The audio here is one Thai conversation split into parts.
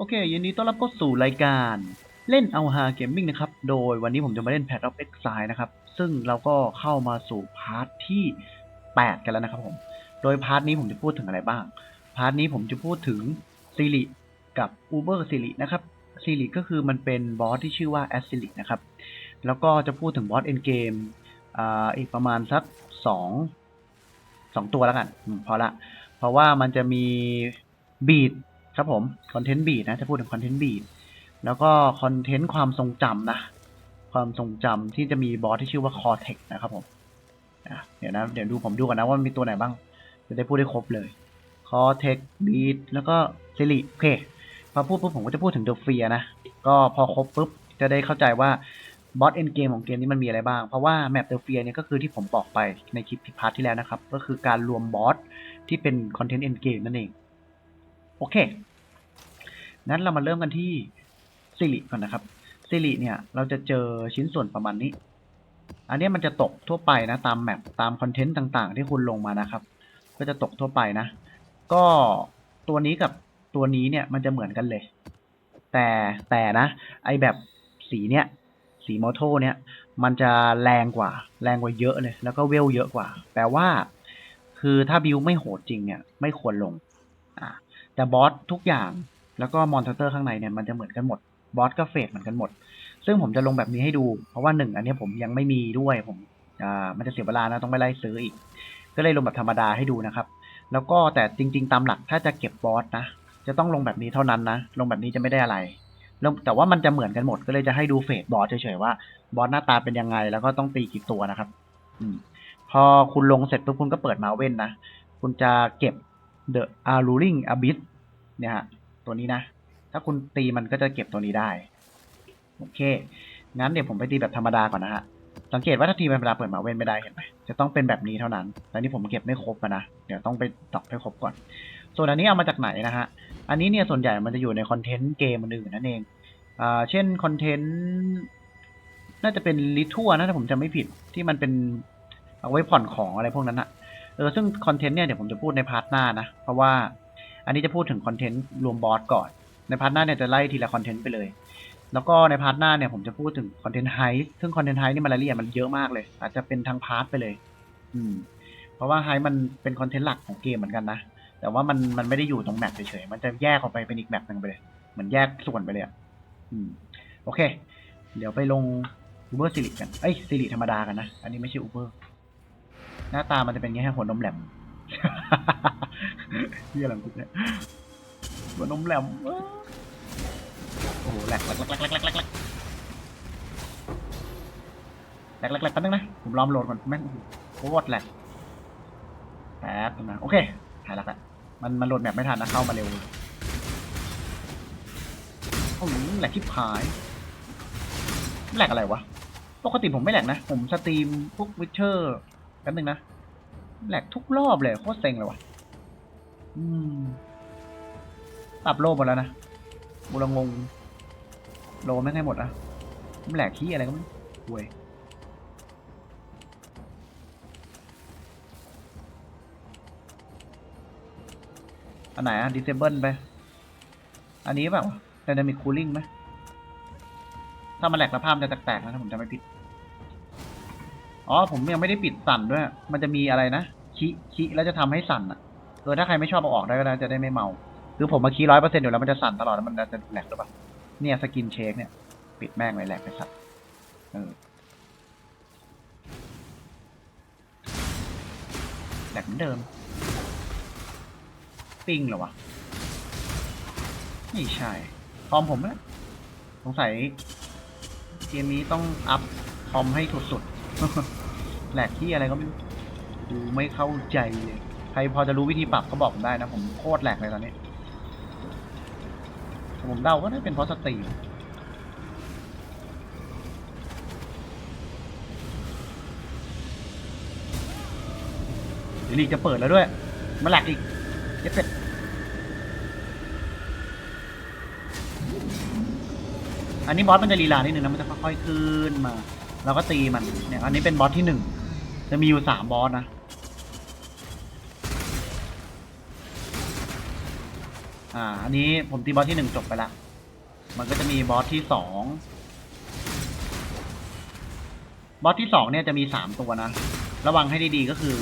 โอเคยินดีต้อนรับเข้าสู่รายการเล่นเอาฮาเกมมิ่งนะครับ โดยวันนี้ผมจะมาเล่น Path of Exile นะครับ ซึ่งเราก็เข้ามาสู่พาร์ทที่ 8 กันแล้วนะครับผม โดยพาร์ทนี้ผมจะพูดถึงอะไรบ้าง พาร์ทนี้ผมจะพูดถึงซิริกับอูเบอร์ซิรินะครับซิริก็คือมันเป็นบอสที่ชื่อว่าแอสซิรินะครับ แล้วก็จะพูดถึงบอสเอ็นเกมอ่าอีกประมาณสักสองสองตัวแล้วกันพอละ เพราะว่ามันจะมีบีด ครับผมคอนเทนต์บีดนะจะพูดถึงคอนเทนต์บีดแล้วก็คอนเทนต์ความทรงจำนะความทรงจำที่จะมีบอสที่ชื่อว่าคอเทคนะครับผมเดี๋ยวนะเดี๋ยวดูผมดูก่อนนะว่ามันมีตัวไหนบ้าง จะได้พูดได้ครบเลยคอเทคบีดแล้วก็ซิลิโอเคพอพูดปุ๊บผมก็จะพูดถึงเดอะเฟียนะ ก็พอครบปุ๊บจะได้เข้าใจว่าบอสเอ็นเกมของเกมนี้มันมีอะไรบ้าง เพราะว่าแมปเดอะเฟียเนี่ยก็คือที่ผมบอกไปในคลิปพาร์ทที่แล้วนะครับ ก็คือการรวมบอสที่เป็นคอนเทนต์เอ็นเกมนั่นเอง โอเค นั้นเรามาเริ่มกันที่ซิลิก่อนนะครับซิลิเนี่ยเราจะเจอชิ้นส่วนประมาณนี้ อันนี้มันจะตกทั่วไปนะ ตามแมปตามคอนเทนต์ต่างๆ ที่คุณลงมานะครับ ก็จะตกทั่วไปนะ ก็ตัวนี้กับตัวนี้เนี่ยมันจะเหมือนกันเลย แต่แต่นะ ไอแบบสีเนี่ย สีมอโทเนี่ย มันจะแรงกว่า แรงกว่าเยอะเลย แล้วก็เวลเยอะกว่า แปลว่า คือถ้าบิวไม่โหดจริงเนี่ย ไม่ควรลง อ่าแต่บอสทุกอย่าง แล้วก็มอนสเตอร์ข้างในเนี่ยมันจะเหมือนกันหมดบอสก็เฟสเหมือนกันหมด ซึ่งผมจะลงแบบนี้ให้ดู เพราะว่าหนึ่งอันนี้ผมยังไม่มีด้วยผมอ่ามันจะเสียเวลานะต้องไปไล่ซื้ออีก ก็เลยลงแบบธรรมดาให้ดูนะครับ แล้วก็แต่จริง ๆ ตามหลักถ้าจะเก็บบอสนะ จะต้องลงแบบนี้เท่านั้นนะ ลงแบบนี้จะไม่ได้อะไรแล้วแต่ว่ามันจะเหมือนกันหมดก็เลยจะให้ดูเฟสบอสเฉยๆว่าบอสหน้าตาเป็นยังไง แล้วก็ต้องตีกี่ตัวนะครับ อืม พอคุณลงเสร็จปุ๊บคุณก็เปิดมาเว้นนะ คุณจะเก็บ The Alluring Abyss เนี่ยฮะ ตัวนี้นะ ถ้าคุณตีมันก็จะเก็บตัวนี้ได้ โอเค งั้นเดี๋ยวผมไปตีแบบธรรมดาก่อนนะฮะ สังเกตว่าถ้าทีมธรรมดาเปิดมาเว้นไม่ได้เห็นไหมจะต้องเป็นแบบนี้เท่านั้นแต่นี่ผมเก็บไม่ครบนะ เดี๋ยวต้องไปตอกให้ครบก่อน ส่วนอันนี้เอามาจากไหนนะฮะ อันนี้เนี่ยส่วนใหญ่มันจะอยู่ในคอนเทนต์เกมอื่นนั่นเอง อ่า เช่นคอนเทนต์น่าจะเป็นลิทัวนะถ้าผมจำไม่ผิดที่มันเป็นเอาไว้ผ่อนของอะไรพวกนั้นอะเออซึ่งคอนเทนต์เนี่ยเดี๋ยวผมจะพูดในพาร์ทหน้านะ เพราะว่า อันนี้จะพูดถึงคอนเทนต์รวมบอสก่อน ในพาร์ทหน้าเนี่ยจะไล่ทีละคอนเทนต์ไปเลย แล้วก็ในพาร์ทหน้าเนี่ยผมจะพูดถึงคอนเทนต์ไฮซึ่งคอนเทนต์ไฮนี่มันรายละเอียดมันเยอะมากเลย อาจจะเป็นทางพาร์ทไปเลย อืม เพราะว่าไฮมันเป็นคอนเทนต์หลักของเกมเหมือนกันนะ แต่ว่ามันมันไม่ได้อยู่ตรงแมปเฉยๆ มันจะแยกออกไปเป็นอีกแมปหนึ่งไปเลย เหมือนแยกส่วนไปเลยอะ อืม โอเค เดี๋ยวไปลงอูเบอร์ซิลิกัน เอ้ยซิลิธรรมดากันนะ อันนี้ไม่ใช่อูเบอร์ หน้าตามันจะเป็นอย่างนี้ให้หัวนมแหลม ที่อะไรกูเนี่ยหัวนมแหลมโอ้โหแหลกแหลกแหลกแหลกแหลกแหลกแหลกแหลกแหลกแหลกแป๊บนึงนะ ผมลองโหลดก่อนแม่งโคตรแหลกแป๊บนึงนะโอเคหายแล้วละมันมันโหลดแบบไม่ทันนะเข้ามาเร็วโอ้โหแหลกชิบหายแหลกอะไรวะ ปกติผมไม่แหลกนะ ผมสตรีมพวกวิเชอร์แป๊บนึงนะ แหลกทุกรอบเลยโคตรเซ็งเลยวะอืมปรับโลหมดแล้วนะบุรงงง โลไม่ให้หมดอะแหลกที่อะไรก็ไม่รู้เว้ยอันไหนอะ disable ไป อันนี้แบบ dynamic cooling ไหมถ้ามันแหลกแล้วภาพมันจะแตกๆนะถ้าผมจำไม่ผิด อ๋อผมยังไม่ได้ปิดสั่นด้วย มันจะมีอะไรนะชี้ชี้แล้วจะทำให้สั่นอะเออถ้าใครไม่ชอบเอาออกได้ก็ได้จะได้ไม่เมา คือผมมาคีร้อยเปอร์เซ็นต์อยู่แล้วมันจะสั่นตลอดแล้วมันจะแหลกหรือเปล่าเนี่ยสกินเชคเนี่ย ปิดแม่งเลยแหลกไปสัตว์เออแหลกเหมือนเดิม ปิ้งเหรอวะไม่ใช่คอมผมนะสงสัยเกมนี้ต้องอัพคอมให้สุดๆ แหลกที่อะไรก็ไม่รู้ดูไม่เข้าใจเลย ใครพอจะรู้วิธีปรับก็บอกผมได้นะ ผมโคตรแหลกเลยตอนนี้ ผมเดาก็น่าเป็นเพราะสตรีมลีกจะเปิดแล้วด้วย มาแหลกอีกเจ็บเป็ดอันนี้บอสมันจะลีลานิดนึงนะ มันจะค่อยๆขึ้นมา แล้วก็ตีมันเนี่ยอันนี้เป็นบอสที่หนึ่งจะมีอยู่สามบอสนะอ่าอันนี้ผมตีบอสที่หนึ่งจบไปละมันก็จะมีบอสที่สองบอสที่สองเนี่ยจะมีสามตัวนะระวังให้ดีๆก็คือ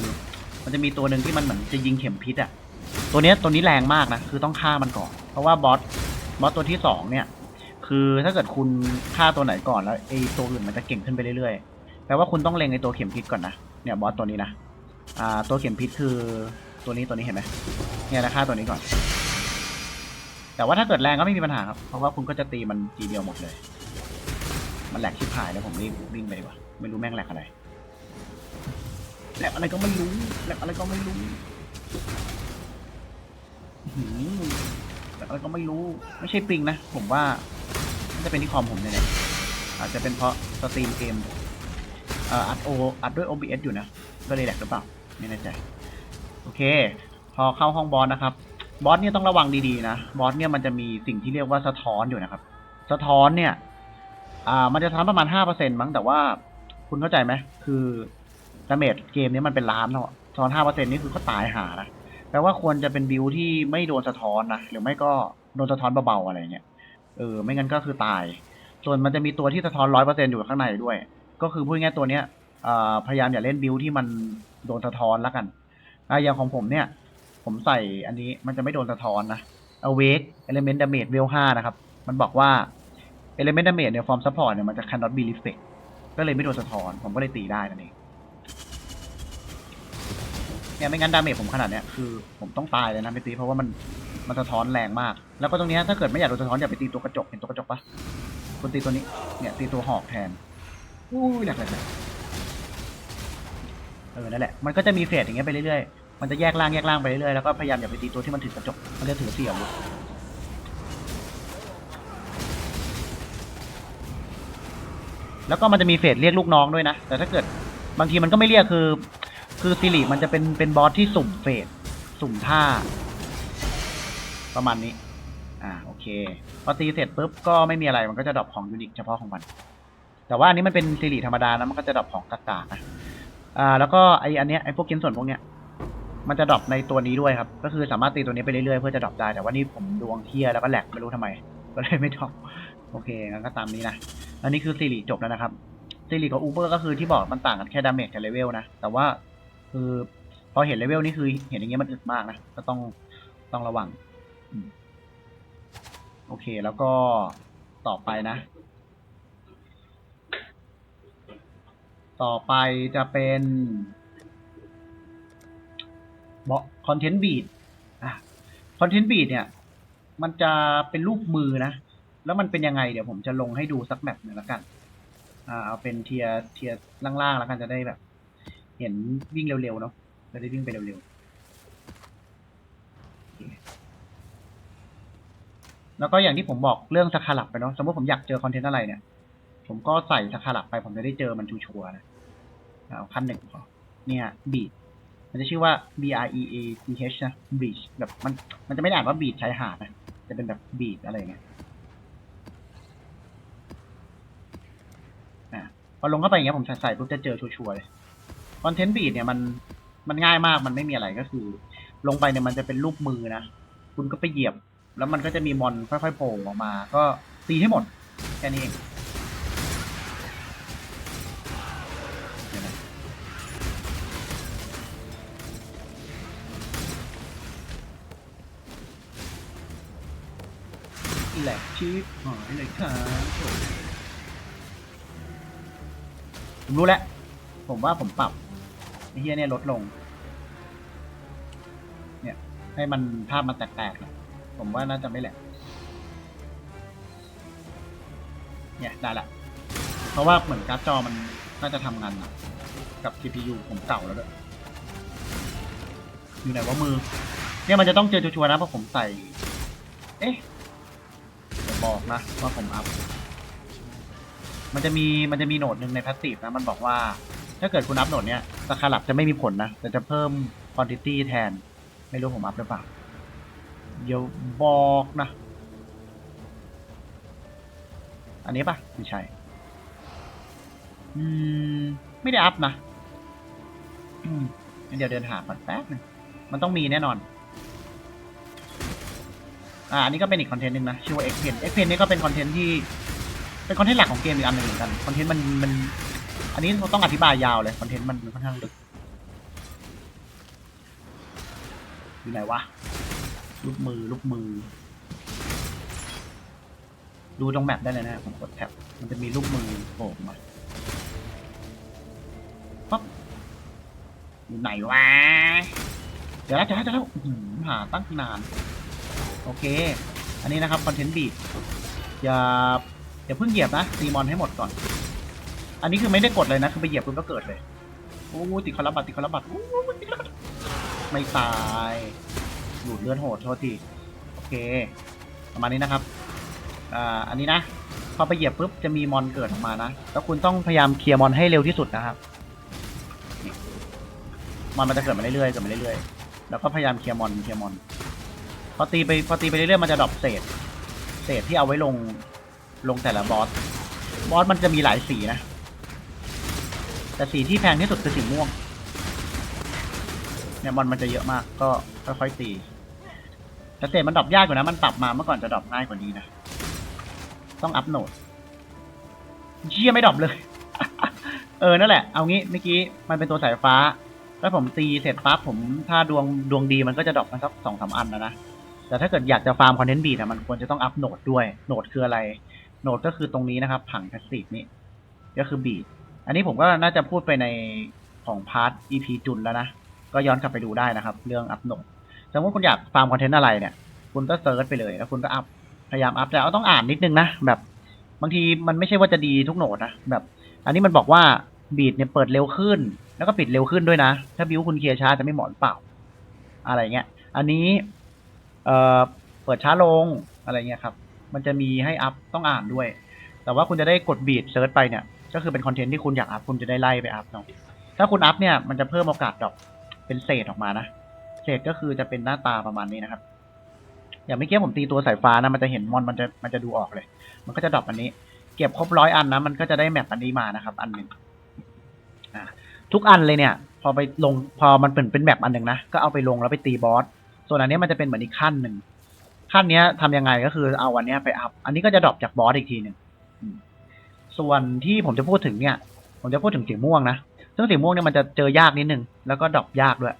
มันจะมีตัวหนึ่งที่มันเหมือนจะยิงเข็มพิษอะตัวเนี้ยตัวนี้แรงมากนะคือต้องฆ่ามันก่อน เพราะว่าบอสบอสตัวที่สองเนี่ย คือถ้าเกิดคุณฆ่าตัวไหนก่อนแล้วไอ้ตัวอื่นมันจะเก่งขึ้นไปเรื่อยๆแปลว่าคุณต้องเล็งไอ้ตัวเข็มพิษก่อนนะเนี่ยบอสตัวนี้นะอ่าตัวเข็มพิษคือตัวนี้ตัวนี้เห็นไหมเนี่ยนะฆ่าตัวนี้ก่อน แต่ว่าถ้าเกิดแรงก็ไม่มีปัญหาครับเพราะว่าคุณก็จะตีมันทีเดียวหมดเลย มันแหลกชิบหายแล้วผมรีบวิ่งไปดีกว่าไม่รู้แม่งแหลกอะไรแหลกอะไรก็ไม่รู้แหลกอะไรก็ไม่รู้หือแหลกอะไรก็ไม่รู้ ไม่ใช่ปิงนะผมว่า จะเป็นที่คอมผมเนี่ยแหละอาจจะเป็นเพราะสตรีมเกมอัดโออัดด้วย OBS อยู่นะ ก็เลยแหลกหรือเปล่า ไม่แน่ใจ โอเค พอเข้าห้องบอสนะครับ บอสเนี่ยต้องระวังดีๆนะ บอสเนี่ยมันจะมีสิ่งที่เรียกว่าสะท้อนอยู่นะครับ สะท้อนเนี่ย อ่า มันจะสะท้อนประมาณห้าเปอร์เซ็นต์มั้ง แต่ว่าคุณเข้าใจไหม คือดาเมจเกมนี้มันเป็นล้านแล้วอะสะท้อนห้าเปอร์เซ็นต์นี่คือก็ตายหานะ แปลว่าควรจะเป็นบิวที่ไม่โดนสะท้อนนะ หรือไม่ก็โดนสะท้อนเบาๆอะไรเงี้ย เออ ไม่งั้นก็คือตาย ส่วนมันจะมีตัวที่สะท้อนร้อยเปอร์เซ็นต์อยู่ข้างในด้วย ก็คือพูดง่ายตัวเนี้ยอพยายามอย่าเล่นบิวที่มันโดนสะท้อนแล้วกันอ่าอย่างของผมเนี่ย ผมใส่อันนี้มันจะไม่โดนสะท้อนนะ awake element damage vel 5นะครับ มันบอกว่า element damage เนี่ย form support เนี่ย มันจะ cannot be reflect ก็เลยไม่โดนสะท้อน ผมก็เลยตีได้นั่นเอง เนี่ยไม่งั้นดาเมจผมขนาดเนี้ย คือผมต้องตายเลยนะไม่ตีเพราะว่ามัน มันสะท้อนแรงมาก แล้วก็ตรงนี้ถ้าเกิดไม่อยากโดนสะท้อนอย่าไปตีตัวกระจกเห็นตัวกระจกปะคุณตีตัวนี้เนี่ยตีตัวหอกแทนอู้ยหลกแหลกแหลกเออนั่นแหละมันก็จะมีเฟสอย่างเงี้ยไปเรื่อยๆมันจะแยกล่างแยกล่างไปเรื่อยๆแล้วก็พยายามอย่าไปตีตัวที่มันถือกระจกมันจะถือเสี่ยวอยู่แล้วก็มันจะมีเฟสเรียกลูกน้องด้วยนะ แต่ถ้าเกิดบางทีมันก็ไม่เรียกคือ คือซิริมันจะเป็นเป็นบอสที่สุ่มเฟสสุ่มท่า ประมาณนี้ อ่า โอเค พอตีเสร็จปุ๊บก็ไม่มีอะไร มันก็จะดรอปของยูนิคเฉพาะของมัน แต่ว่าอันนี้มันเป็นซิริธรรมดานะ มันก็จะดรอปของกากานะ อ่า แล้วก็ไออันเนี้ย ไอพวกชิ้นส่วนพวกเนี้ย มันจะดรอปในตัวนี้ด้วยครับ ก็คือสามารถตีตัวนี้ไปเรื่อยๆเพื่อจะดรอปได้ แต่ว่านี่ผมดวงเทียแล้วก็แหลกไม่รู้ทำไม ก็เลยไม่ดรอป โอเค งั้นก็ตามนี้นะ อันนี้คือซิริจบแล้วนะครับซิริกับอูเบอร์ก็คือที่บอกมันต่างกันแค่ดาเมจกับเลเวลนะ แต่ว่าคือพอเห็นเลเวลนี่คือเห็นอย่างเงี้ยมันอึดมากนะ ก็ต้องต้องระวัง โอเคแล้วก็ต่อไปนะ ต่อไปจะเป็นบอคอนเทนต์บีดอะคอนเทนต์บีดเนี่ย มันจะเป็นรูปมือนะ แล้วมันเป็นยังไง เดี๋ยวผมจะลงให้ดูสักแมปหนึ่งแล้วกัน อ่า เอาเป็นเทียร์เทียร์ล่างๆแล้วกันจะได้แบบ เห็นวิ่งเร็วๆเนาะจะได้วิ่งไปเร็วๆโอเค แล้วก็อย่างที่ผมบอกเรื่องสคาลับไปเนาะสมมติผมอยากเจอคอนเทนต์อะไรเนี่ย ผมก็ใส่สคาลับไป ผมจะได้เจอมันชัวร์ๆนะเอาขั้นหนึ่งพอเนี่ยบีดมันจะชื่อว่า B R E A C H นะ beach แบบมันมันจะไม่ได้อ่านว่าบีดชายหาดนะจะเป็นแบบบีดอะไรอย่างเงี้ยอะพอลงเข้าไปอย่างเงี้ยผมใส่ปุ๊บจะเจอชัวร์ๆเลยคอนเทนต์บีดเนี่ยมันมันง่ายมากมันไม่มีอะไรก็คือ ลงไปเนี่ยมันจะเป็นรูปมือนะ คุณก็ไปเหยียบ แล้วมันก็จะมีมอนค่อยๆโผล่ออกมา ก็ตีให้หมด แค่นี้เองแหลกชีพหายเลยครับผมรู้แล้ว ผมว่าผมปรับไอ้เฮียเนี่ยลดลง เนี่ย ให้มันภาพมันแตกๆนะ ผมว่าน่าจะไม่แหลกเนี่ยได้ละ เพราะว่าเหมือนการ์ดจอมันน่าจะทำงานหนักกับ CPU ผมเก่าแล้วด้วยอยู่ไหนว่ามือ เนี่ยมันจะต้องเจอชัวร์นะเพราะผมใส่ เอ๊ะบอกนะว่าผมอัพ มันจะมีมันจะมีโหนดหนึ่งในแพสซีฟนะ มันบอกว่า ถ้าเกิดคุณอัพโหนดเนี้ยสคาหลับจะไม่มีผลนะ แต่จะเพิ่มควอนติตี้แทน ไม่รู้ผมอัพหรือเปล่า เดี๋ยวบอกนะ อันนี้ปะไม่ใช่ อืม ไม่ได้อัพนะเดี๋ยวเดินหาก่อนแป๊บหนึงมันต้องมีแน่นอน อ่า อันนี้ก็เป็นอีกคอนเทนต์หนึ่งนะ ชื่อว่า X Pen X Pen นี่ก็เป็นคอนเทนต์ที่ เป็นคอนเทนต์หลักของเกมอีกอันหนึ่งเหมือนกัน คอนเทนต์มันมัน อันนี้เราต้องอธิบายยาวเลย คอนเทนต์มันมันค่อนข้างลึกอยู่ไหนวะ ลูกมือลูกมือ ดูตรงแมปได้เลยนะผมกดแท็บมันจะมีลูกมือโผล่มาปั๊บอยู่ไหนวะเดี๋ยวแล้วเดี๋ยวแล้วเดี๋ยวแล้วหืหาตั้งนาน โอเค อันนี้นะครับคอนเทนต์บีดอย่าอย่าเพิ่งเหยียบนะตีมอนให้หมดก่อน อันนี้คือไม่ได้กดเลยนะ คือไปเหยียบปุ๊บก็เกิดเลย โอ้ติดคอร์บัตติดคอร์บัตโอ้ยติดคอร์บัตไม่ตาย หลุดเลือดโหดโทษทีโอเค ประมาณนี้นะครับอ่าอันนี้นะ พอไปเหยียบปุ๊บจะมีมอนเกิดออกมานะแล้วคุณต้องพยายามเคลียร์มอนให้เร็วที่สุดนะครับมอนมันจะเกิดมาเรื่อยๆเกิดมาเรื่อยๆแล้วก็พยายามเคลียร์มอนเคลียร์มอนพอตีไปพอตีไปเรื่อยๆมันจะดรอปเศษ เศษที่เอาไว้ลงลงแต่ละบอสบอสมันจะมีหลายสีนะ แต่สีที่แพงที่สุดคือสีม่วงเนี่ยมอนมันจะเยอะมากก็ค่อยๆตี แต่เศษมันดรอปยากกว่านะ มันปรับมาเมื่อก่อนจะดรอปง่ายกว่านี้นะ ต้องอัพโหนดเชี่ยไม่ดรอปเลย เออ นั่นแหละ เอางี้เมื่อกี้มันเป็นตัวสายฟ้า แล้วผมตีเสร็จปั๊บผมถ้าดวงดวงดีมันก็จะดรอปมาสักสองสามอันนะนะ แต่ถ้าเกิดอยากจะฟาร์มคอนเทนต์บีดอะมันควรจะต้องอัพโหนดด้วย โหนดคืออะไร โหนดก็คือตรงนี้นะครับ ผังแพสซีฟนี่ ก็คือบีด อันนี้ผมก็น่าจะพูดไปในของพาร์ท EP จุนแล้วนะ ก็ย้อนกลับไปดูได้นะครับ เรื่องอัพโหนด มมติคุณอยากฟาร์มคอนเทนต์อะไรเนี่ย คุณก็เซิร์ชไปเลยแล้วคุณก็อัพ พยายามอัพแต่เอาต้องอ่านนิดนึงนะ แบบบางทีมันไม่ใช่ว่าจะดีทุกโหนดนะ แบบ อันนี้มันบอกว่าบีดเนี่ยเปิดเร็วขึ้น แล้วก็ปิดเร็วขึ้นด้วยนะ ถ้าบิวคุณเคลียร์ช้าจะไม่เหมาะเปล่า อะไรเงี้ย อันนี้ เอ่อ เปิดช้าลงอะไรเงี้ยครับ มันจะมีให้อัพต้องอ่านด้วย แต่ว่าคุณจะได้กดบีดเซิร์ชไปเนี่ย ก็คือเป็นคอนเทนต์ที่คุณอยากอัพคุณจะได้ไล่ไปอัพเนาะ ถ้าคุณอัพเนี่ยมันจะเพิ่มโอกาสดอปเป็นเศษออกมานะ เศษก็คือจะเป็นหน้าตาประมาณนี้นะครับ อย่างเมื่อกี้ผมตีตัวสายฟ้านะมันจะเห็นมอนมันจะมันจะดูออกเลย มันก็จะดรอปอันนี้ เก็บครบร้อยอันนะมันก็จะได้แมปอันนี้มานะครับ อันหนึ่งทุกอันเลยเนี่ย พอไปลงพอมันเป็นเป็นแมปอันหนึ่งนะก็เอาไปลงแล้วไปตีบอสส่วนอันนี้มันจะเป็นเหมือนอีกขั้นหนึ่งขั้นเนี้ยทำยังไงก็คือเอาวันเนี้ยไปอัพอันนี้ก็จะดรอปจากบอสอีกทีหนึ่งส่วนที่ผมจะพูดถึงเนี่ย ผมจะพูดถึงสีม่วงนะซึ่งสีม่วงเนี่ยมันจะเจอยากนิดนึงแล้วก็ดรอปยากด้วย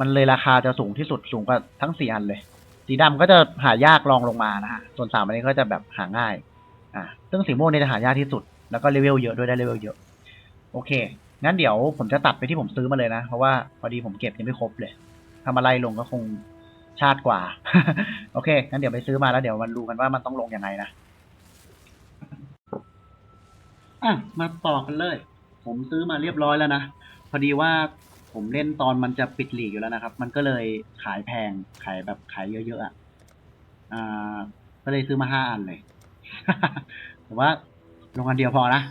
มันเลยราคาจะสูงที่สุดสูงกว่าทั้งสี่อันเลย สีดำก็จะหายากรองลงมานะฮะส่วนสามอันนี้ก็จะแบบหาง่าย อ่าซึ่งสีม่วงนี่จะหายากที่สุด แล้วก็เลเวลเยอะด้วยได้เลเวลเยอะ โอเค งั้นเดี๋ยวผมจะตัดไปที่ผมซื้อมาเลยนะ เพราะว่าพอดีผมเก็บยังไม่ครบเลยทำอะไรลงก็คงชาติกว่า โอเค งั้นเดี๋ยวไปซื้อมาแล้วเดี๋ยวมันดูกันว่ามันต้องลงยังไงนะ อะ มาต่อกันเลย ผมซื้อมาเรียบร้อยแล้วนะ พอดีว่า ผมเล่นตอนมันจะปิดหลีกอยู่แล้วนะครับ มันก็เลยขายแพง ขายแบบขายเยอะๆอะอ่า ก็เลยซื้อมาห้าอันเลย แต่ว่าลงอันเดียวพอนะ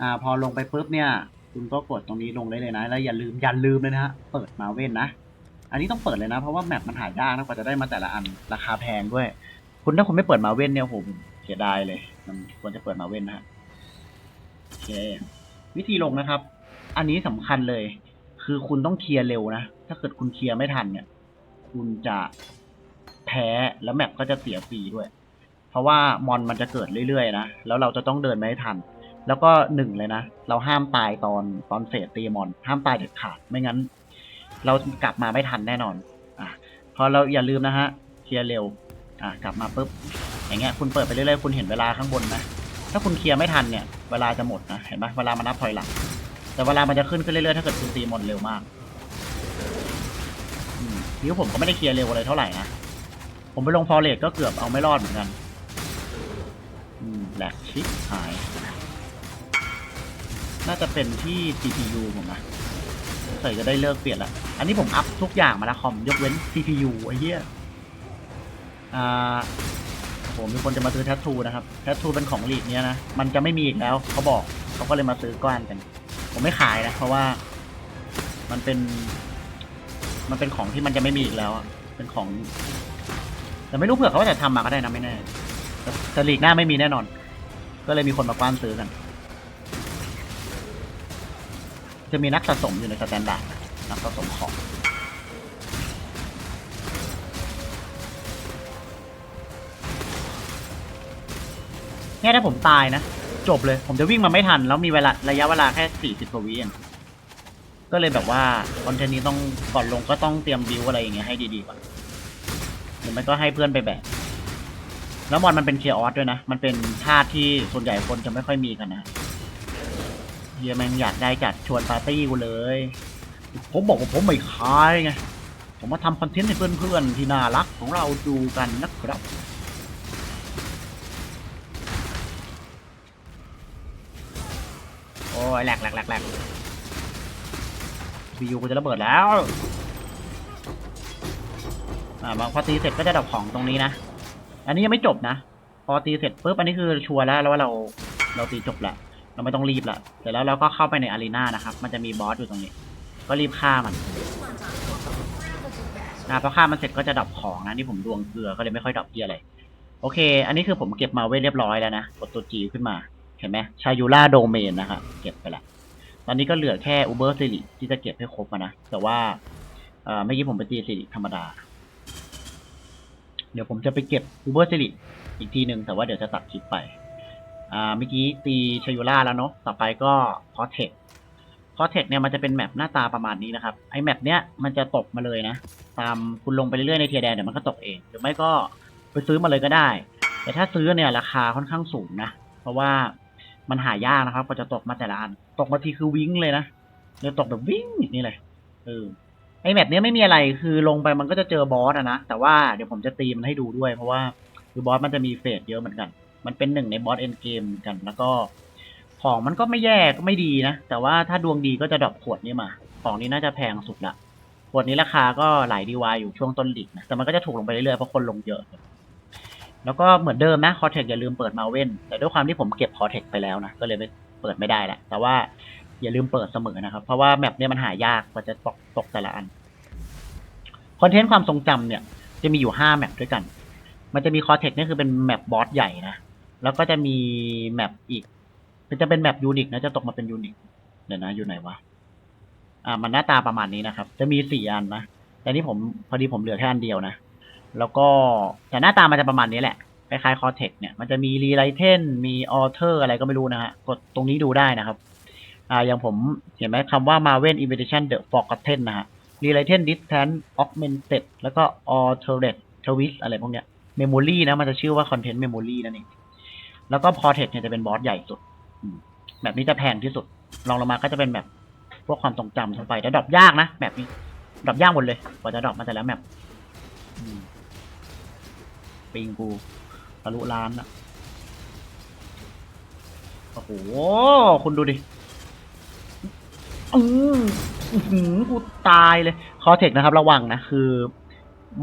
อ่า พอลงไปปุ๊บเนี่ย คุณก็กดตรงนี้ลงได้เลยนะ แล้วอย่าลืมอย่าลืมเลยนะฮะ เปิดมาเว้นนะ อันนี้ต้องเปิดเลยนะ เพราะว่าแมปมันหายากนะกว่าจะได้มาแต่ละอัน ราคาแพงด้วย คุณถ้าคุณไม่เปิดมาเว้นเนี่ยผมเสียดายเลย มันควรจะเปิดมาเว้นนะฮะโอเค วิธีลงนะครับ อันนี้สำคัญเลย คือคุณต้องเคลียร์เร็วนะ ถ้าเกิดคุณเคลียร์ไม่ทันเนี่ย คุณจะแพ้แล้วแมปก็จะเสียฟรีด้วย เพราะว่ามอนมันจะเกิดเรื่อยๆนะ แล้วเราจะต้องเดินไม่ให้ทัน แล้วก็หนึ่งเลยนะ เราห้ามตายตอนตอนเฟสตีมอน ห้ามตายเด็ดขาด ไม่งั้น เรากลับมาไม่ทันแน่นอน อะพอเราอย่าลืมนะฮะ เคลียร์เร็ว อะกลับมาปุ๊บ อย่างเงี้ย คุณเปิดไปเรื่อยๆ คุณเห็นเวลาข้างบนไหมถ้าคุณเคลียร์ไม่ทันเนี่ย เวลาจะหมดนะ เห็นไหมเวลามันนับถอยหลัง แต่เวลามันจะขึ้นขึ้นเรื่อยๆถ้าเกิดคุณตีมอนเร็วมากนิ้วผมก็ไม่ได้เคลียร์เร็วอะไรเท่าไหร่นะ ผมไปลงฟอเรสก็เกือบเอาไม่รอดเหมือนกันแหลกชิปหาย น่าจะเป็นที่ CPU ผมนะใส่จะได้เลิกเปลี่ยนละ อันนี้ผมอัพทุกอย่างมาแล้วคอมยกเว้น CPU ไอ้เหี้ย อ่าผมมีคนจะมาซื้อแททูนะครับ แททูเป็นของลีกเนี้ยนะ มันจะไม่มีอีกแล้ว เขาบอก เขาก็เลยมาซื้อก้อนกัน ผมไม่ขายนะเพราะว่ามันเป็น มันเป็นของที่มันจะไม่มีอีกแล้วเป็นของ แต่ไม่รู้เผื่อเขาจะทำมาก็ได้นะไม่แน่แต่ลีกหน้าไม่มีแน่นอน ก็เลยมีคนมากว้านซื้อกัน จะมีนักสะสมอยู่ในสแตนดาร์ดนักสะสมของเนี่ยถ้าผมตายนะ จบเลย ผมจะวิ่งมาไม่ทัน แล้วมีเวลาระยะเวลาแค่สี่สิบกว่าวิเองก็เลยแบบว่าคอนเทนต์นี้ต้องก่อนลงก็ต้องเตรียมบิวอะไรอย่างเงี้ยให้ดีๆก่อนหรือไม่ก็ให้เพื่อนไปแบกแล้วมอนมันเป็นเคออสด้วยนะ มันเป็นธาตุที่ส่วนใหญ่คนจะไม่ค่อยมีกันนะเฮียแม่งอยากได้จัดชวนปาร์ตี้กูเลย ผมบอกว่าผมไม่คายไง ผมมาทำคอนเทนต์ให้เพื่อนๆที่น่ารักของเราดูกันนะครับ ยแหลกแหลกแหลกแหลกบียูกูจะระเบิดแล้วอ่าพอตีเสร็จก็จะดับของตรงนี้นะ อันนี้ยังไม่จบนะ พอตีเสร็จปุ๊บอันนี้คือชัวร์แล้วแล้วว่าเราเราตีจบแล้วเราไม่ต้องรีบละเสร็จแล้วเราก็เข้าไปในอารีนานะครับ มันจะมีบอสอยู่ตรงนี้ ก็รีบฆ่ามันนะพอฆ่ามันเสร็จก็จะดับของนะนี่ผมดวงเกลือก็เลยไม่ค่อยดับเยอะไรโอเค อันนี้คือผมเก็บมาไว้เรียบร้อยแล้วนะกดตัวจีขึ้นมา เห็นไหมชายูล่าโดเมนนะครับเก็บไปละ ตอนนี้ก็เหลือแค่อูเบอร์ซิริที่จะเก็บให้ครบนะ แต่ว่าเมื่อกี้ผมไปตีซิริธรรมดา เดี๋ยวผมจะไปเก็บอูเบอร์ซิริอีกทีหนึ่งแต่ว่าเดี๋ยวจะตัดคลิปไป อ่าเมื่อกี้ตีชายูล่าแล้วเนาะ ต่อไปก็คอเทคคอเทคเนี่ยมันจะเป็นแมปหน้าตาประมาณนี้นะครับ ไอแมปเนี้ยมันจะตกมาเลยนะ ตามคุณลงไปเรื่อยๆในเทียแดนเดี๋ยวมันก็ตกเอง หรือไม่ก็ไปซื้อมาเลยก็ได้ แต่ถ้าซื้อเนี่ยราคาค่อนข้างสูงนะ เพราะว่า มันหายากนะครับกว่าจะตกมาแต่ละอัน ตกมาทีคือวิ่งเลยนะเดี๋ยวตกแบบวิ่งนี่เลยเออไอแมปเนี้ยไม่มีอะไรคือลงไปมันก็จะเจอบอสอะนะแต่ว่าเดี๋ยวผมจะตีมันให้ดูด้วย เพราะว่าคือบอสมันจะมีเฟสเยอะเหมือนกัน มันเป็นหนึ่งในบอสเอ็นเกมกัน แล้วก็ ของมันก็ไม่แย่ก็ไม่ดีนะ แต่ว่าถ้าดวงดีก็จะดรอปขวดนี้มา ของนี้น่าจะแพงสุดละขวดนี้ราคาก็หลายดีวายอยู่ช่วงต้นหลีกนะแต่มันก็จะถูกลงไปเรื่อยๆเพราะคนลงเยอะ แล้วก็เหมือนเดิมนะคอเทคอย่าลืมเปิดมาเว้นแต่ด้วยความที่ผมเก็บคอเทคไปแล้วนะ ก็เลยไม่เปิดไม่ได้แหละ แต่ว่าอย่าลืมเปิดเสมอนะครับ เพราะว่าแมปเนี่ยมันหายากกว่าจะตกตกแต่ละอันคอนเทนต์ความทรงจำเนี่ย จะมีอยู่ห้าแมปด้วยกัน มันจะมีคอเทคเนี่ยคือเป็นแมปบอสใหญ่นะ แล้วก็จะมีแมปอีกมันจะเป็นแมปยูนิคนะจะตกมาเป็นยูนิคเดี๋ยวนะอยู่ไหนวะอ่ามันหน้าตาประมาณนี้นะครับ จะมีสี่อันนะแต่นี่ผมพอดีผมเหลือแค่อันเดียวนะ แล้วก็แต่หน้าตามันจะประมาณนี้แหละคล้ายๆคอเทคเนี่ยมันจะมีรีไลเทนมีออเทอร์อะไรก็ไม่รู้นะฮะกดตรงนี้ดูได้นะครับ อ่าอย่างผมเห็นไหมคำว่า Marvel Invitation The Forgotten นะฮะรีไลเทน Distance Augmented แล้วก็ Altered Twist อะไรพวกเนี้ย Memory นะ มันจะชื่อว่า Content Memory นั่นเองแล้วก็ p o r t e c เนี่ยจะเป็นบอสใหญ่สุด แบบนี้จะแพงที่สุดลองลงมาก็จะเป็นแบบพวกความทรงจำทั่วไปแต่ดรอปยากนะแบบนี้ดรอปยากหมดเลยกว่าจะดรอปมาแต่ละแมป ปิงกูทะลุล้านอะโอ้โหคุณดูดิอืออื้อหือกูตายเลย คอเทคนะครับ ระวังนะ คือ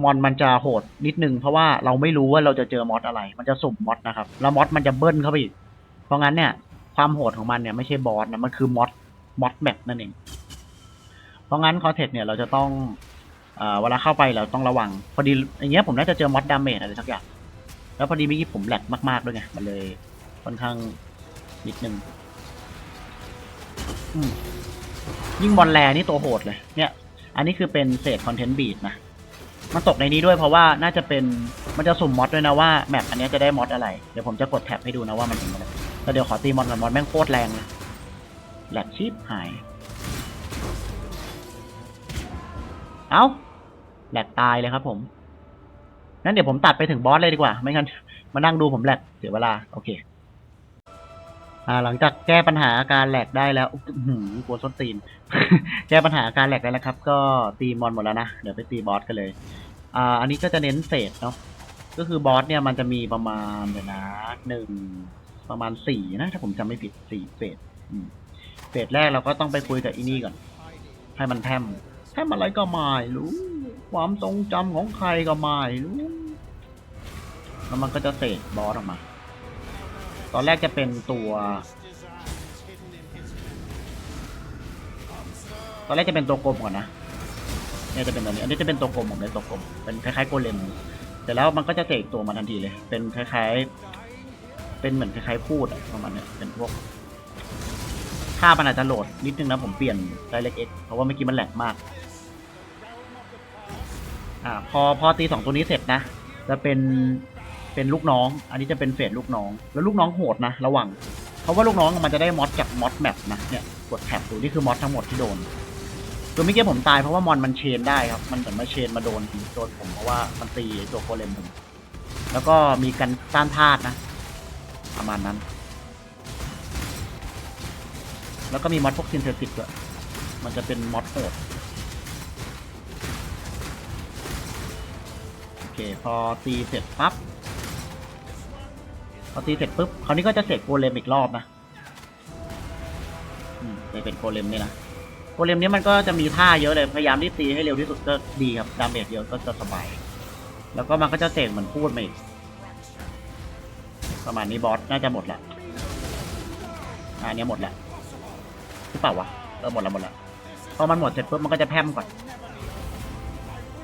มอนมันจะโหดนิดนึง เพราะว่าเราไม่รู้ว่าเราจะเจอมอสอะไร มันจะสุ่มมอสนะครับ แล้วมอสมันจะเบิ้ลเข้าไปอีก เพราะงั้นเนี่ย ความโหดของมันเนี่ยไม่ใช่บอสนะ มันคือมอสมอสแมปนั่นเอง เพราะงั้นคอเทคเนี่ยเราจะต้อง เวลาเข้าไปเราต้องระวัง พอดีอย่างเงี้ยผมน่าจะเจอมอสดาเมจอะไรสักอย่าง แล้วพอดีเมื่อกี้ผมแหลกมากๆด้วยไง มันเลยค่อนข้างนิดนึงยิ่งบอลแลนี่ตัวโหดเลย เนี่ย อันนี้คือเป็นเศษคอนเทนต์บีดนะ มันตกในนี้ด้วยเพราะว่าน่าจะเป็น มันจะสุ่มมอดด้วยนะว่าแมปอันเนี้ยจะได้มอดอะไร เดี๋ยวผมจะกดแท็บให้ดูนะว่ามันเป็นอะไรแล้วเดี๋ยวขอตีมอดกันมอดแม่งโคตรแรงนะแหลกชิปหาย เอ้า แหลกตายเลยครับผมงั้นเดี๋ยวผมตัดไปถึงบอสเลยดีกว่า ไม่งั้นมานั่งดูผมแหลกเสียเวลา โอเค อ่า หลังจากแก้ปัญหาอาการแหลกได้แล้วหือกลัวส้นตีน แก้ปัญหาอาการแหลกได้แล้วครับ ก็ตีมอนหมดแล้วนะ เดี๋ยวไปตีบอสกันเลย อ่า อันนี้ก็จะเน้นเฟสเนาะ ก็คือบอสเนี่ยมันจะมีประมาณเดี๋ยวนะหนึ่งประมาณสี่นะถ้าผมจำไม่ผิดสี่เฟสเฟสแรกเราก็ต้องไปคุยกับอีนี่ก่อน ให้มันแพมแพมอะไรก็ไม่รู้ ความทรงจำของใครก็ไม่รู้แล้วมันก็จะเสกบอสออกมา ตอนแรกจะเป็นตัว ตอนแรกจะเป็นตัวกลมก่อนนะเนี่ยจะเป็นตัวนี้ อันนี้จะเป็นตัวกลมผมเลยตัวกลม เป็นคล้ายๆโกเลมแต่แล้วมันก็จะเสกตัวมาทันทีเลย เป็นคล้ายๆ เป็นเหมือนคล้ายๆพูดอะประมาณนี้เป็นพวกค่ามันอาจจะโหลดนิดนึงนะผมเปลี่ยนไดเล็กเอ็กเพราะว่าเมื่อกี้มันแหลกมาก อ่าพอพอตีสองตัวนี้เสร็จนะ จะเป็นเป็นลูกน้อง อันนี้จะเป็นเฟสลูกน้อง แล้วลูกน้องโหดนะ ระวัง เพราะว่าลูกน้องมันจะได้มอดจากมอดแมปนะเนี่ยกดแท็บดูนี่คือมอดทั้งหมดที่โดนตัวเมื่อกี้ผมตายเพราะว่ามอนมันเชนได้ครับ มันเหมือนมาเชนมาโดนโดนผมเพราะว่ามันตีตัวโคเลมผมแล้วก็มีกันต้านธาตุนะ ประมาณนั้น แล้วก็มีมอดพวกซินเทสิกด้วยมันจะเป็นมอดโหด เคพอตีเสร็จปั๊บพอตีเสร็จปุ๊บคราวนี้ก็จะเสกโกเลมอีกรอบนะอืมจะเป็นโกเลมเนี่ยนะโกเลมนี้มันก็จะมีท่าเยอะเลยพยายามรีบตีให้เร็วที่สุดก็ดีครับดาเมจเยอะก็จะสบายแล้วก็มันก็จะเสกเหมือนพูดมาอีกประมาณนี้บอสน่าจะหมดละอะอันนี้หมดแหละหรือเปล่าวะเออหมดและหมดและพอมันหมดเสร็จปุ๊บมันก็จะแพมก่อน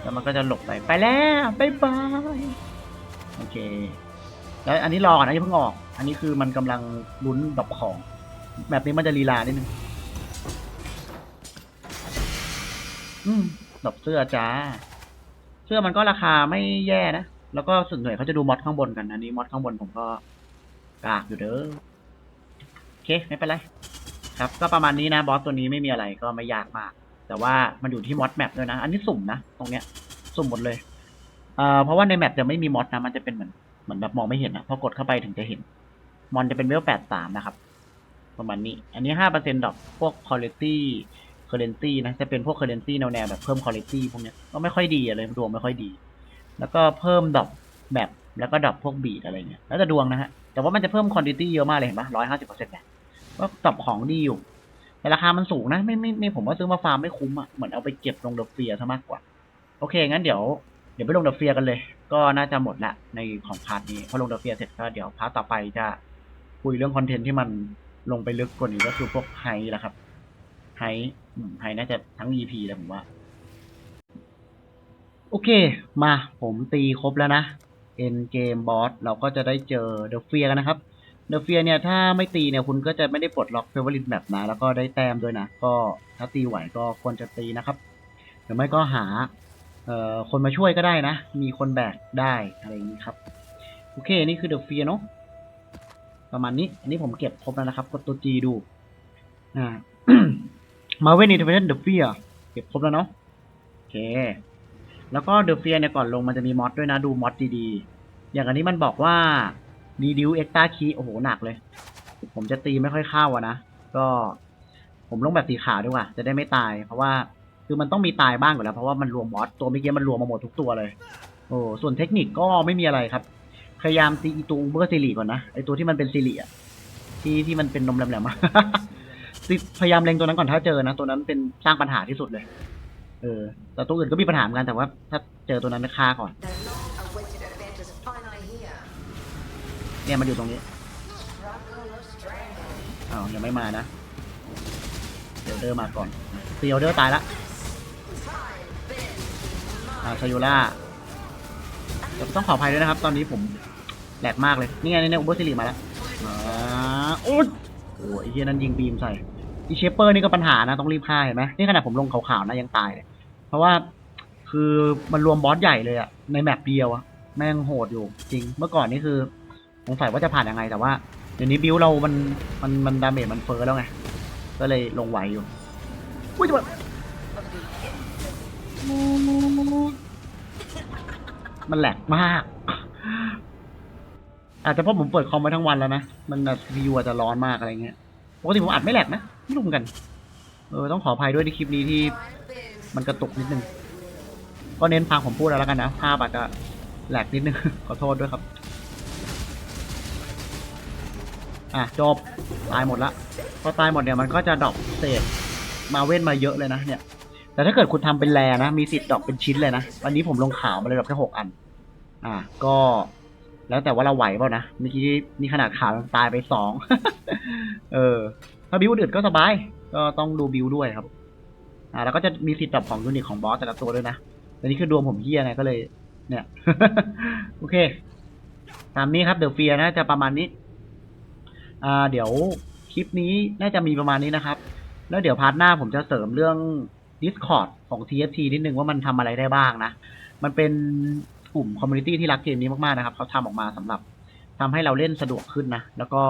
แล้วมันก็จะหลบไปไปแล้วบ๊ายบายโอเค แล้วอันนี้รอก่อนนะย่าเพิ่งออก อันนี้คือมันกำลังลุ้นดอปของ แบบนี้มันจะลีลานิดนึงอืมดอปเสื้อจ้า เสื้อมันก็ราคาไม่แย่นะ แล้วก็ส่วนใหญ่เขาจะดูมอดข้างบนกัน อันนี้มอดข้างบนผมก็กากอยู่เด้อโอเคไม่เป็นไร ครับ ก็ประมาณนี้นะบอสตัวนี้ไม่มีอะไรก็ไม่ยากมาก แต่ว่ามันอยู่ที่มอดแมปด้วยนะ อันนี้สุ่มนะ ตรงเนี้ย สุ่มหมดเลยเอ่อเพราะว่าในแมปจะไม่มีมอดนะ มันจะเป็นเหมือนเหมือนแบบมองไม่เห็นอะพอกดเข้าไปถึงจะเห็น มอนจะเป็นเวลแปดสามนะครับ ประมาณนี้ อันนี้ห้าเปอร์เซ็นต์ดอกพวก quality currency นะ จะเป็นพวก currency แนวแนวแบบเพิ่ม quality พวกเนี้ย ก็ไม่ค่อยดีอะไรดวงไม่ค่อยดี แล้วก็เพิ่มดอกแบบแล้วก็ดอกพวกบีดอะไรเงี้ย แล้วแต่ดวงนะฮะ แต่ว่ามันจะเพิ่ม quantity เยอะมากเลยเห็นปะร้อยห้าสิบเปอร์เซ็นต์เนี่ยก็ดอกของดีอยู่ แต่ราคามันสูงนะ ไม่ไม่ไม่ผมว่าซื้อมาฟาร์มไม่คุ้มอะเหมือนเอาไปเก็บลงเดอะเฟียซะมากกว่า โอเค งั้นเดี๋ยวเดี๋ยวไปลงเดอะเฟียกันเลย ก็น่าจะหมดละในของพาร์ทนี้พอลงเดอะเฟียเสร็จก็เดี๋ยวพาร์ทต่อไปจะคุยเรื่องคอนเทนต์ที่มันลงไปลึกกว่านี้ก็คือพวกไฮแหละครับไฮไฮน่าจะทั้ง EP เลยผมว่า โอเค มาผมตีครบแล้วนะเอ็นเกมบอสเราก็จะได้เจอเดอะเฟียกันนะครับ เดอะเฟียเนี่ยถ้าไม่ตีเนี่ยคุณก็จะไม่ได้ปลดล็อกเฟเวอร์ลินแบบนะ แล้วก็ได้แต้มด้วยนะ ก็ถ้าตีไหวก็ควรจะตีนะครับหรือไม่ก็หาเอ่อคนมาช่วยก็ได้นะ มีคนแบกได้อะไรอย่างนี้ครับ โอเคนี่คือเดอะเฟียเนาะประมาณนี้ อันนี้ผมเก็บครบแล้วนะครับ กดตัว G ดูอ่ามาเวนิเทเวนเดอะเฟียเก็บครบแล้วเนาะโอเค แล้วก็เดอะเฟียเนี่ยก่อนลงมันจะมีมอดด้วยนะ ดูมอดดีๆ อย่างอันนี้มันบอกว่า ดีดิวเอ็กตาคีโอ้โหหนักเลย ผมจะตีไม่ค่อยเข้าอะนะ ก็ผมลงแบบสีขาวดีกว่า จะได้ไม่ตาย เพราะว่าคือมันต้องมีตายบ้างอยู่แล้ว เพราะว่ามันรวมมอสตัวเมื่อกี้มันรวมมาหมดทุกตัวเลย โอ้ส่วนเทคนิคก็ไม่มีอะไรครับ พยายามตีตัวอูเบอร์ซิลีก่อนนะไอตัวที่มันเป็นซิลีอะที่ที่มันเป็นนมแหลมๆอะติพยายามเล็งตัวนั้นก่อนถ้าเจอนะตัวนั้นเป็นสร้างปัญหาที่สุดเลย เออ แต่ตัวอื่นก็มีปัญหาเหมือนกันแต่ว่า ถ้าเจอตัวนั้นฆ่าก่อน เนี่ยมันอยู่ตรงนี้อ้าวยังไม่มานะเดี๋ยวเดอร์มาก่อนซีเอลเดอร์ตายละอ่าชายูล่าต่ต้องขออภัยด้วยนะครับ ตอนนี้ผมแหลกมากเลย นี่ไงเนี่ยอุเบอร์ซิลิมาแล้วอ่าโอ้ยโอ้ยไอเฮียนั้นยิงบีมใส่อีเชเปอร์นี่ก็ปัญหานะ ต้องรีบฆ่าเห็นไหมนี่ขนาดผมลงขาวๆนะยังตายเลย เพราะว่าคือมันรวมบอสใหญ่เลยอะในแมปเดียวอะแม่งโหดอยู่จริง เมื่อก่อนนี่คือ สงสัยว่าจะผ่านยังไงแต่ว่าเดี๋ยวนี้บิวเรา มัน มัน มันดาเมจมันเฟ้อแล้วไง ก็เลยลงไหวอยู่อุ้ยจะแบบมันแหลกมาก อาจจะเพราะผมเปิดคอมไว้ทั้งวันแล้วนะ มันซีพียูอาจจะร้อนมากอะไรเงี้ย ปกติผมอัดไม่แหลกนะ ไม่รู้มกัน เออ ต้องขออภัยด้วยในคลิปนี้ที่ มันกระตุกนิดนึง ก็เน้นฟังผมพูดแล้วกันนะ ภาพอาจจะแหลกนิดนึง ขอโทษด้วยครับ อะจบตายหมดละพอตายหมดเนี่ยมันก็จะดรอปเศษมาเว้นมาเยอะเลยนะเนี่ย แต่ถ้าเกิดคุณทำเป็นแรนะ มีสิทธิ์ดรอปเป็นชิ้นเลยนะ วันนี้ผมลงขาวมาเลยดรอปแค่หกอัน อะก็แล้วแต่ว่าเราไหวเปล่านะเมื่อกี้นี่ขนาดขาวตายไปสองเออ ถ้าบิวอื่นก็สบาย ก็ต้องดูบิวด้วยครับ อ่าแล้วก็จะมีสิทธิ์ดรอปของยูนิตของบอสแต่ละตัวด้วยนะแต่นี่คือดวงผมเฮียไงก็เลย เนี่ย โอเค ตามนี้ครับเด e f เฟียน่าจะประมาณนี้ อ่าเดี๋ยวคลิปนี้น่าจะมีประมาณนี้นะครับ แล้วเดี๋ยวพาร์ทหน้าผมจะเสริมเรื่อง Discord ของ TFT นิดนึงว่ามันทำอะไรได้บ้างนะ มันเป็นกลุ่มคอมมูนิตี้ที่รักเกมนี้มากๆนะครับ เขาทำออกมาสำหรับทำให้เราเล่นสะดวกขึ้นนะ แล้วก็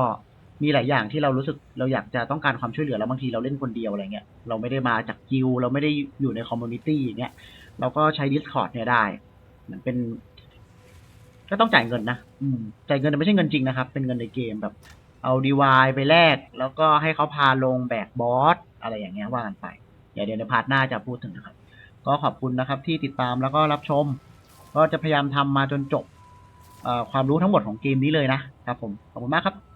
มีหลายอย่างที่เรารู้สึกเราอยากจะต้องการความช่วยเหลือแล้วบางทีเราเล่นคนเดียวอะไรเงี้ยเราไม่ได้มาจากกิลเราไม่ได้อยู่ในคอมมูนิตี้อย่างเงี้ยเราก็ใช้ Discord เนี่ยได้เหมือนเป็นก็ต้องจ่ายเงินนะ อืม จ่ายเงินแต่ไม่ใช่เงินจริงนะครับ เป็นเงินในเกมแบบ เอาดีวายไปแลกแล้วก็ให้เขาพาลงแบกบอสอะไรอย่างเงี้ยว่ากันไปเดี๋ยวเดี๋ยวในพาร์ทหน้าจะพูดถึงนะครับ ก็ขอบคุณนะครับที่ติดตามแล้วก็รับชม ก็จะพยายามทำมาจนจบความรู้ทั้งหมดของเกมนี้เลยนะครับผมขอบคุณมากครับ